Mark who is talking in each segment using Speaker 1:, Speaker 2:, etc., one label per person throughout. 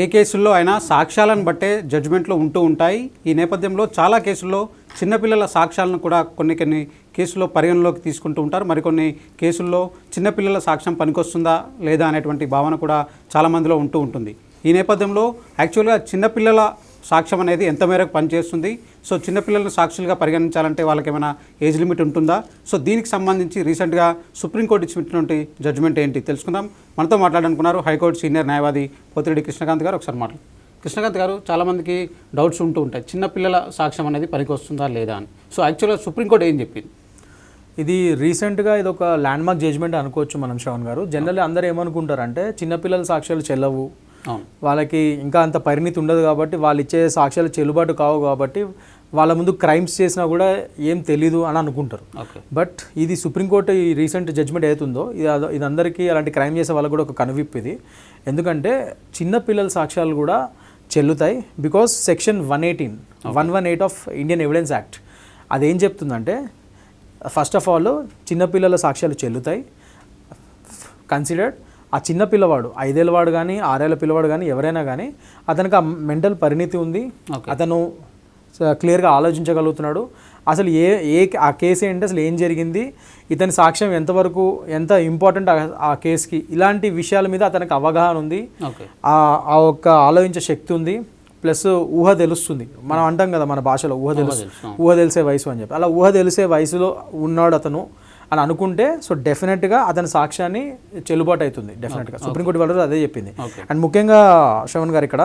Speaker 1: ఏ కేసుల్లో అయినా సాక్ష్యాలను బట్టే జడ్జిమెంట్లు ఉంటూ ఉంటాయి. ఈ నేపథ్యంలో చాలా కేసుల్లో చిన్నపిల్లల సాక్ష్యాలను కూడా కొన్ని కొన్ని కేసుల్లో పరిగణలోకి తీసుకుంటూ ఉంటారు. మరికొన్ని కేసుల్లో చిన్నపిల్లల సాక్ష్యం పనికొస్తుందా లేదా అనేటువంటి భావన కూడా చాలామందిలో ఉంటూ ఉంటుంది. ఈ నేపథ్యంలో యాక్చువల్గా చిన్నపిల్లల సాక్ష్యం అనేది ఎంత మేరకు పనిచేస్తుంది? సో చిన్నపిల్లలను సాక్షులుగా పరిగణించాలంటే వాళ్ళకి ఏమైనా ఏజ్ లిమిట్ ఉంటుందా? సో దీనికి సంబంధించి రీసెంట్గా సుప్రీంకోర్టు ఇచ్చినటువంటి జడ్జిమెంట్ ఏంటి తెలుసుకుందాం. మనతో మాట్లాడాలనుకున్నారు హైకోర్టు సీనియర్ న్యాయవాది పోతిరెడ్డి కృష్ణకాంత్ గారు. ఒకసారి మాట్లాడు. కృష్ణకాంత్ గారు చాలామందికి డౌట్స్ ఉంటూ ఉంటాయి. చిన్నపిల్లల సాక్ష్యం అనేది పనికి వస్తుందా లేదా అని. సో యాక్చువల్గా సుప్రీంకోర్టు ఏం చెప్పింది?
Speaker 2: ఇది రీసెంట్గా ఇది ఒక ల్యాండ్ మార్క్ జడ్జ్మెంట్ అనుకోవచ్చు మనం శ్రవణ్ గారు. జనరల్లీ అందరూ ఏమనుకుంటారంటే చిన్నపిల్లల సాక్ష్యాలు చెల్లవు. వాళ్ళకి ఇంకా అంత పరిణితి ఉండదు కాబట్టి వాళ్ళు ఇచ్చే సాక్ష్యాలు చెల్లుబాటు కావు కాబట్టి వాళ్ళ ముందు క్రైమ్స్ చేసినా కూడా ఏం తెలీదు అని అనుకుంటారు. బట్ ఇది సుప్రీంకోర్టు ఈ రీసెంట్ జడ్జ్మెంట్ అవుతుందో ఇది ఇది అందరికీ అలాంటి క్రైమ్ చేసే వాళ్ళకి కూడా ఒక కనువిప్పు ఇది. ఎందుకంటే చిన్న పిల్లల సాక్ష్యాలు కూడా చెల్లుతాయి because section one eighteen one one eight of Indian evidence act అదేం చెప్తుందంటే ఫస్ట్ ఆఫ్ ఆల్ చిన్నపిల్లల సాక్ష్యాలు చెల్లుతాయి. కన్సిడర్డ్ ఆ చిన్న పిల్లవాడు ఐదేళ్ళ వాడు కానీ ఆరేళ్ళ పిల్లవాడు కానీ ఎవరైనా కానీ అతనికి ఆ మెంటల్ పరిణితి ఉంది. అతను క్లియర్గా ఆలోచించగలుగుతున్నాడు. అసలు ఏ ఏ ఆ కేసు ఏంటి? అసలు ఏం జరిగింది? ఇతని సాక్ష్యం ఎంతవరకు ఎంత ఇంపార్టెంట్ ఆ- కేసుకి? ఇలాంటి విషయాల మీద అతనికి అవగాహన ఉంది. ఆ ఆ ఒక్క ఆలోచించే శక్తి ఉంది. ప్లస్ ఊహ తెలుస్తుంది. మనం అంటాం కదా మన భాషలో ఊహ తెలుసు, ఊహ తెలిసే వయసు అని చెప్పి. అలా ఊహ తెలిసే వయసులో ఉన్నాడు అతను. అని అనుకుంటే సో డెఫినెట్గా అతని సాక్ష్యాన్ని చెల్లుబాటు అవుతుంది. డెఫినెట్గా సుప్రీంకోర్టు వాళ్ళు అదే చెప్పింది. అండ్ ముఖ్యంగా శ్రవణ్ గారు ఇక్కడ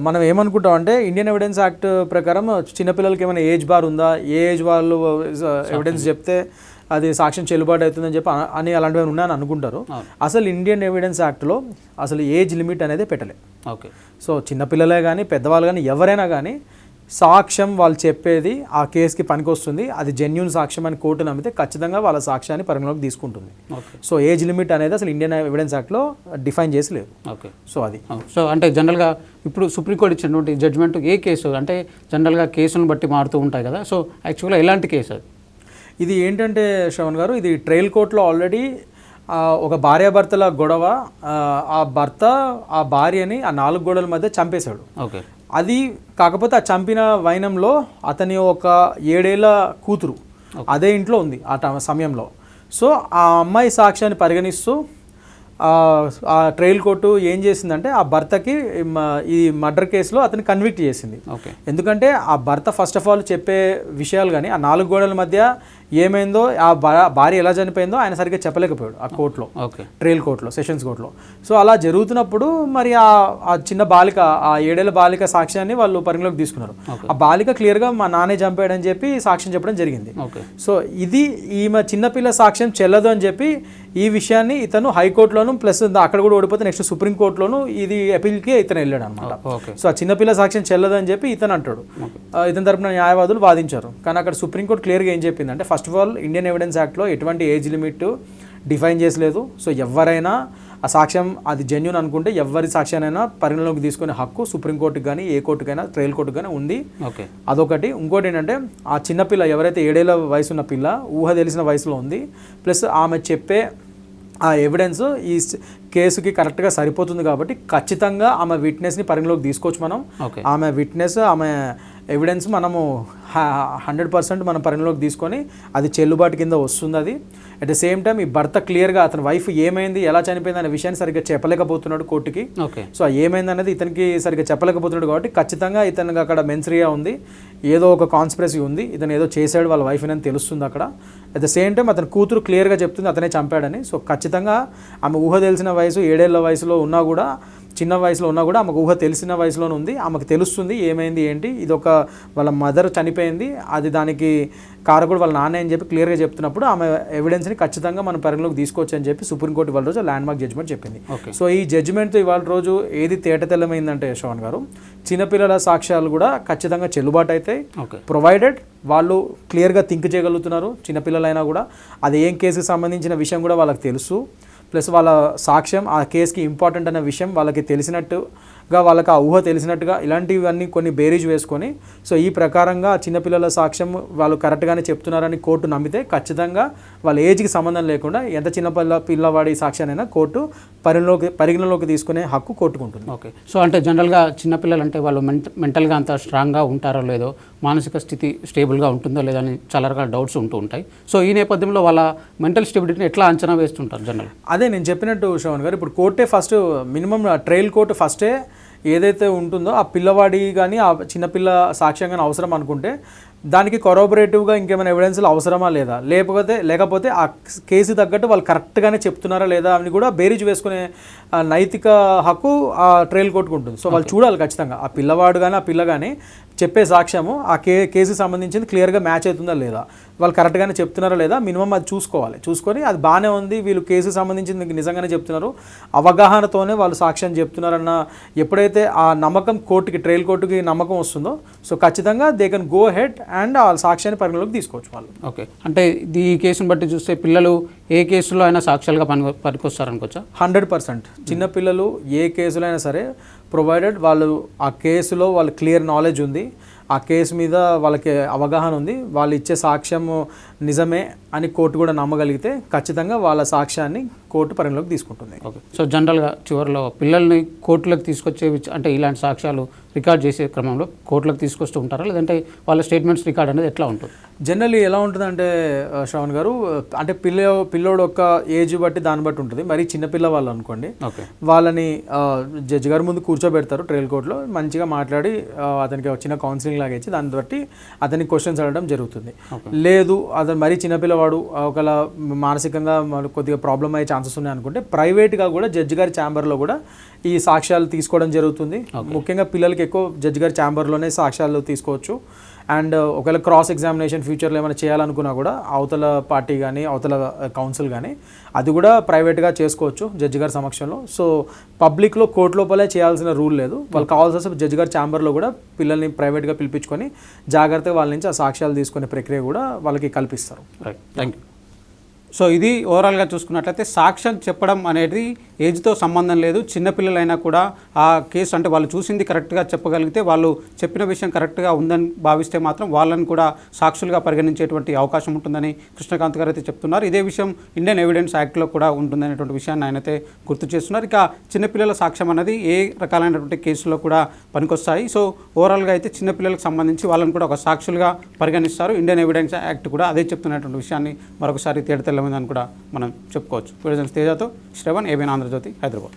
Speaker 2: మనం ఏమనుకుంటాం అంటే ఇండియన్ ఎవిడెన్స్ యాక్ట్ ప్రకారం చిన్నపిల్లలకి ఏమైనా ఏజ్ బార్ ఉందా? ఏ ఏజ్ వాళ్ళు ఎవిడెన్స్ చెప్తే అది సాక్ష్యం చెల్లుబాటు అవుతుందని చెప్పి అన- అలాంటివి ఉన్నాయని అనుకుంటారు. అసలు ఇండియన్ ఎవిడెన్స్ యాక్ట్లో అసలు ఏజ్ లిమిట్ అనేది పెట్టలే.
Speaker 1: ఓకే
Speaker 2: సో చిన్నపిల్లలే కానీ పెద్దవాళ్ళు కానీ ఎవరైనా కానీ సాక్ష్యం వాళ్ళు చెప్పేది ఆ కేసుకి పనికొస్తుంది. అది జెన్యున్ సాక్ష్యం అని కోర్టు నమ్మితే ఖచ్చితంగా వాళ్ళ సాక్ష్యాన్ని పరిగణలోకి తీసుకుంటుంది. సో ఏజ్ లిమిట్ అనేది అసలు ఇండియన్ ఎవిడెన్స్ యాక్ట్లో డిఫైన్ చేసి లేదు.
Speaker 1: ఓకే.
Speaker 2: సో అది.
Speaker 1: సో అంటే జనరల్గా ఇప్పుడు సుప్రీంకోర్టు ఇచ్చినటువంటి జడ్జిమెంట్ ఏ కేసు అంటే జనరల్గా కేసులను బట్టి మారుతూ ఉంటాయి కదా. సో యాక్చువల్గా ఎలాంటి కేసు అది?
Speaker 2: ఇది ఏంటంటే శ్రవణ్ గారు ఇది ట్రయల్ కోర్టులో ఆల్రెడీ ఒక భార్యాభర్తల గొడవ ఆ, ఆ భర్త ఆ భార్యని ఆ నాలుగు గోడల మధ్య చంపేశాడు.
Speaker 1: ఓకే.
Speaker 2: అది కాకపోతే ఆ చంపిన వైనంలో అతని ఒక ఏడేళ్ళ కూతురు. అదే ఇంట్లో ఉంది ఆ ట- సమయంలో. సో ఆ అమ్మాయి సాక్ష్యాన్ని పరిగణిస్తూ ఆ ట్రయల్ కోర్టు ఏం చేసిందంటే ఆ భర్తకి ఈ మర్డర్ కేసులో అతన్ని కన్విక్ట్ చేసింది.
Speaker 1: ఓకే.
Speaker 2: ఎందుకంటే ఆ భర్త ఫస్ట్ ఆఫ్ ఆల్ చెప్పే విషయాలు కానీ ఆ నాలుగు గోడల మధ్య ఏమైందో ఆ భార్య ఎలా చనిపోయిందో ఆయన సరిగ్గా చెప్పలేకపోయాడు ఆ కోర్టులో
Speaker 1: ఓకే.
Speaker 2: ట్రయల్ కోర్టులో సెషన్స్ కోర్టులో. సో అలా జరుగుతున్నప్పుడు మరి ఆ ఆ చిన్న బాలిక ఆ ఏడేళ్ళ బాలిక సాక్ష్యాన్ని వాళ్ళు పరిగణలోకి తీసుకున్నారు. ఆ బాలిక క్లియర్గా మా నాన్నే చంపాడని చెప్పి సాక్ష్యం చెప్పడం జరిగింది. సో ఇది ఈమె చిన్నపిల్ల సాక్ష్యం చెల్లదు అని చెప్పి ఈ విషయాన్ని ఇతను హైకోర్టులోను ప్లస్ అక్కడ కూడా ఓడిపోతే నెక్స్ట్ సుప్రీంకోర్టులోను ఇది అపీల్కి ఇతను వెళ్ళాడు అనమాట సో ఆ చిన్నపిల్ల సాక్ష్యం చెల్లదు అని చెప్పి ఇతను అంటాడు. ఇతని తరపున న్యాయవాదులు వాదించారు. కానీ అక్కడ సుప్రీంకోర్టు క్లియర్గా ఏం చెప్పిందంటే first of all Indian evidence యాక్ట్లో ఎటువంటి ఏజ్ లిమిట్ డిఫైన్ చేసలేదు. సో ఎవరైనా ఆ సాక్ష్యం అది జెన్యున్ అనుకుంటే ఎవరి సాక్ష్యానైనా పరిగణలోకి తీసుకునే హక్కు సుప్రీంకోర్టుకి కానీ ఏ కోర్టుకైనా ట్రయల్ కోర్టుకు కానీ ఉంది.
Speaker 1: ఓకే.
Speaker 2: అదొకటి. ఇంకోటి ఏంటంటే ఆ చిన్నపిల్ల ఎవరైతే ఏడేళ్ళ వయసు ఉన్న పిల్ల ఊహ తెలిసిన వయసులో ఉంది. ప్లస్ ఆమె చెప్పే ఆ ఎవిడెన్స్ ఈ కేసుకి కరెక్ట్గా సరిపోతుంది కాబట్టి ఖచ్చితంగా ఆమె విట్నెస్ని పరిగణలోకి తీసుకోవచ్చు మనం. ఆమె విట్నెస్ ఆమె ఎవిడెన్స్ మనము హండ్రెడ్ పర్సెంట్ మనం పరిగణలోకి తీసుకొని అది చెల్లుబాటు కింద వస్తుంది అది అట్ ద సేమ్ టైం ఈ భర్త క్లియర్గా అతని వైఫ్ ఏమైంది ఎలా చనిపోయింది అనే విషయాన్ని సరిగ్గా చెప్పలేకపోతున్నాడు కోర్టుకి.
Speaker 1: ఓకే
Speaker 2: సో ఆ ఏమైంది అనేది ఇతనికి సరిగ్గా చెప్పలేకపోతున్నాడు కాబట్టి ఖచ్చితంగా ఇతనికి అక్కడ మెన్సరియా ఉంది. ఏదో ఒక కాన్స్పిరసీ ఉంది. ఇతను ఏదో చేశాడు వాళ్ళ వైఫ్ అని తెలుస్తుంది అక్కడ. అట్ ద సేమ్ టైం అతని కూతురు క్లియర్గా చెప్తుంది అతనే చంపాడని. సో ఖచ్చితంగా ఆమె ఊహ తెలిసిన వయసు ఏడేళ్ళ వయసులో ఉన్నా కూడా చిన్న వయసులో ఉన్నా కూడా ఆమెకు ఊహ తెలిసిన వయసులోనే ఉంది. ఆమెకు తెలుస్తుంది ఏమైంది ఏంటి? ఇది ఒక వాళ్ళ మదర్ చనిపోయింది అది దానికి కారకుడు వాళ్ళ నాన్న అని చెప్పి క్లియర్గా చెప్తున్నప్పుడు ఆమె ఎవిడెన్స్ని ఖచ్చితంగా మనం పరిగణలోకి తీసుకోవచ్చు అని చెప్పి సుప్రీంకోర్టు ఇవాళ రోజు ల్యాండ్ మార్క్ జడ్జ్మెంట్ చెప్పింది సో ఈ జడ్జిమెంట్తో ఇవాళ రోజు ఏది తేట తెల్లమైందంటే శ్రవణ్ గారు చిన్నపిల్లల సాక్ష్యాలు కూడా ఖచ్చితంగా చెల్లుబాటు అవుతాయి. ప్రొవైడెడ్ వాళ్ళు క్లియర్గా థింక్ చేయగలుగుతున్నారు చిన్నపిల్లలైనా కూడా. అది ఏం కేసుకి సంబంధించిన విషయం కూడా వాళ్ళకి తెలుసు. ప్లస్ వాళ్ళ సాక్ష్యం ఆ కేసుకి ఇంపార్టెంట్ అనే విషయం వాళ్ళకి తెలిసినట్టు తెలిసినట్టుగా వాళ్ళకి ఆ ఊహ తెలిసినట్టుగా ఇలాంటివన్నీ కొన్ని బేరీజ్ వేసుకొని సో ఈ ప్రకారంగా చిన్నపిల్లల సాక్ష్యం వాళ్ళు కరెక్ట్గానే చెప్తున్నారని కోర్టు నమ్మితే ఖచ్చితంగా వాళ్ళ ఏజ్కి సంబంధం లేకుండా ఎంత చిన్న పిల్ల పిల్లవాడి సాక్ష్యానైనా కోర్టు పరిగణలోకి పరిగణలోకి తీసుకునే హక్కు కోర్టుకుంటుంది.
Speaker 1: ఓకే. సో అంటే జనరల్గా చిన్నపిల్లలు అంటే వాళ్ళు మెంట మెంటల్గా అంత స్ట్రాంగ్గా ఉంటారో లేదో మానసిక స్థితి స్టేబుల్గా ఉంటుందో లేదో అని చాలా రకాల డౌట్స్ ఉంటూ ఉంటాయి. సో ఈ నేపథ్యంలో వాళ్ళ మెంటల్ స్టెబిలిటీని ఎట్లా అంచనా వేస్తుంటారు జనరల్
Speaker 2: అదే నేను చెప్పినట్టు శ్రవణ్ గారు ఇప్పుడు కోర్టే ఫస్ట్ మినిమం ట్రయల్ కోర్టు ఫస్టే ఏదైతే ఉంటుందో ఆ పిల్లవాడి కానీ ఆ చిన్నపిల్ల సాక్ష్యం కానీ అవసరం అనుకుంటే దానికి కొరోబరేటివ్గా ఇంకేమైనా ఎవిడెన్స్లు అవసరమా లేదా? లేకపోతే లేకపోతే ఆ కేసు తగ్గట్టు వాళ్ళు కరెక్ట్గానే చెప్తున్నారా లేదా అని కూడా బేరీజ్ వేసుకునే నైతిక హక్కు ఆ ట్రయల్ కోర్టుకు ఉంటుంది. సో వాళ్ళు చూడాలి ఖచ్చితంగా. ఆ పిల్లవాడు కానీ ఆ పిల్ల కానీ చెప్పే సాక్ష్యము ఆ కే కేసుకి సంబంధించింది క్లియర్గా మ్యాచ్ అవుతుందా లేదా? వాళ్ళు కరెక్ట్గానే చెప్తున్నారా లేదా? మినిమం అది చూసుకోవాలి. చూసుకొని అది బాగానే ఉంది వీళ్ళు కేసుకి సంబంధించింది నిజంగానే చెప్తున్నారు. అవగాహనతోనే వాళ్ళు సాక్ష్యం చెప్తున్నారన్న ఎప్పుడైతే ఆ నమ్మకం కోర్టుకి ట్రయల్ కోర్టుకి నమ్మకం వస్తుందో సో ఖచ్చితంగా they can go ahead and ఆ సాక్ష్యాన్ని పరిగణలోకి తీసుకోవచ్చు వాళ్ళు.
Speaker 1: ఓకే. అంటే ఈ కేసును బట్టి చూస్తే పిల్లలు ఏ కేసులో అయినా సాక్ష్యాలుగా పని పనికొస్తారనుకోవచ్చా?
Speaker 2: Hundred percent. చిన్నపిల్లలు ఏ కేసులో అయినా సరే ప్రొవైడెడ్ వాళ్ళు ఆ కేసులో వాళ్ళు క్లియర్ నాలెడ్జ్ ఉంది. ఆ కేసు మీద వాళ్ళకి అవగాహన ఉంది. వాళ్ళు ఇచ్చే సాక్ష్యం నిజమే అని కోర్టు కూడా నమ్మగలిగితే ఖచ్చితంగా వాళ్ళ సాక్ష్యాన్ని కోర్టు పరిగణలోకి తీసుకుంటుంది.
Speaker 1: ఓకే. సో జనరల్గా చివరిలో పిల్లల్ని కోర్టులకు తీసుకొచ్చే అంటే ఇలాంటి సాక్ష్యాలు రికార్డ్ చేసే క్రమంలో కోర్టులకు తీసుకొస్తూ ఉంటారా? లేదంటే వాళ్ళ స్టేట్మెంట్స్ రికార్డ్ అనేది ఎట్లా ఉంటుంది?
Speaker 2: జనరల్లీ ఎలా ఉంటుందంటే శ్రవణ్ గారు అంటే పిల్ల పిల్లోడు యొక్క ఏజ్ బట్టి దాన్ని బట్టి ఉంటుంది. మరి చిన్నపిల్ల వాళ్ళు అనుకోండి వాళ్ళని జడ్జి గారి ముందు కూర్చోబెడతారు ట్రయల్ కోర్టులో మంచిగా మాట్లాడి అతనికి చిన్న కౌన్సిలింగ్ లాగా ఇచ్చి దాన్ని బట్టి అతనికి క్వశ్చన్స్ అడగడం జరుగుతుంది. లేదు అతను మరీ చిన్నపిల్లవాడు ఒకవేళ మానసికంగా కొద్దిగా ప్రాబ్లం అయ్యే ఛాన్సెస్ ఉన్నాయి అనుకుంటే ప్రైవేట్గా కూడా జడ్జి గారి ఛాంబర్లో కూడా ఈ సాక్ష్యాలు తీసుకోవడం జరుగుతుంది. ముఖ్యంగా పిల్లలకి ఎక్కువ జడ్జి గారి ఛాంబర్లోనే సాక్ష్యాలు తీసుకోవచ్చు. అండ్ ఒకవేళ క్రాస్ ఎగ్జామినేషన్ ఫ్యూచర్లో ఏమైనా చేయాలనుకున్నా కూడా అవతల పార్టీ కానీ అవతల కౌన్సిల్ కానీ అది కూడా ప్రైవేట్గా చేసుకోవచ్చు జడ్జి గారి సమక్షంలో. సో పబ్లిక్లో కోర్టు లోపలే చేయాల్సిన రూల్ లేదు. వాళ్ళు కావాల్సి వస్తే జడ్జి గారి ఛాంబర్లో కూడా పిల్లల్ని ప్రైవేట్గా పిలిపించుకొని జాగ్రత్తగా వాళ్ళ నుంచి ఆ సాక్ష్యాలు తీసుకునే ప్రక్రియ కూడా వాళ్ళకి కల్పిస్తారు.
Speaker 1: రైట్ థ్యాంక్ యూ సో ఇది ఓవరాల్గా చూసుకున్నట్లయితే సాక్ష్యం చెప్పడం అనేది ఏజ్తో సంబంధం లేదు. చిన్నపిల్లలైనా కూడా ఆ కేసు అంటే వాళ్ళు చూసింది కరెక్ట్గా చెప్పగలిగితే వాళ్ళు చెప్పిన విషయం కరెక్ట్గా ఉందని భావిస్తే మాత్రం వాళ్ళని కూడా సాక్షులుగా పరిగణించేటువంటి అవకాశం ఉంటుందని కృష్ణకాంత్ గారు అయితే చెప్తున్నారు. ఇదే విషయం ఇండియన్ ఎవిడెన్స్ యాక్ట్లో కూడా ఉంటుందనేటువంటి విషయాన్ని ఆయన అయితే గుర్తు చేస్తున్నారు. ఇక చిన్నపిల్లల సాక్ష్యం అనేది ఏ రకాలైనటువంటి కేసులో కూడా పనికొస్తాయి. సో ఓవరాల్గా అయితే చిన్నపిల్లలకు సంబంధించి వాళ్ళని కూడా ఒక సాక్షులుగా పరిగణిస్తారు. ఇండియన్ ఎవిడెన్స్ యాక్ట్ కూడా అదే చెప్తున్నటువంటి విషయాన్ని మరొకసారి తేడతెల్లమైందని కూడా మనం చెప్పుకోవచ్చు. ప్రెసిడెంట్ తేజాతో శ్రవణ్ ఏబిఎన్ ఆంధ్రజ్యోతి హైదరాబాద్.